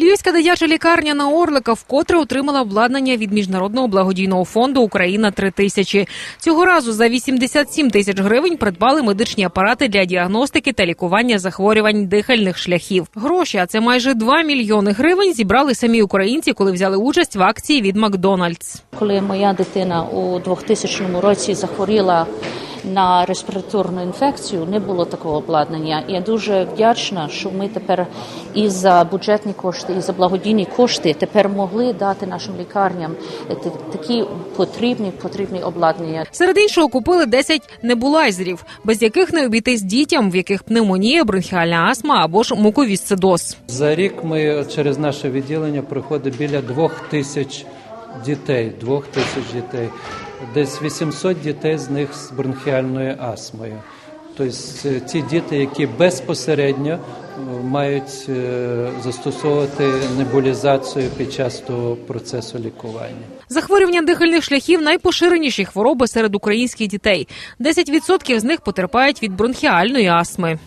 Львівська дитяча лікарня на Орлика вкотре отримала обладнання від міжнародного благодійного фонду Україна 3000 Цього разу за 87 тисяч гривень придбали медичні апарати для діагностики та лікування захворювань дихальних шляхів. Гроші, а це майже 2 мільйони гривень, зібрали самі українці, коли взяли участь в акції від Макдональдс. Коли моя дитина у 2000 році захворіла на респіраторну інфекцію, не було такого обладнання. Я дуже вдячна, що ми тепер і за бюджетні кошти, і за благодійні кошти тепер могли дати нашим лікарням такі потрібні потрібні обладнання. Серед іншого купили 10 небулайзерів, без яких не обійтись дітям, в яких пневмонія, бронхіальна астма або ж муковісцидоз. За рік ми через наше відділення проходить біля двох тисяч дітей. Двох тисяч дітей. Десь 800 дітей з них з бронхіальною астмою. Тобто е, ті діти, які безпосередньо е, мають е, застосовувати небулізацію під час того процесу лікування. Захворювання дихальних шляхів найпоширеніші хвороби серед українських дітей. 10% з них потерпають від бронхіальної астми.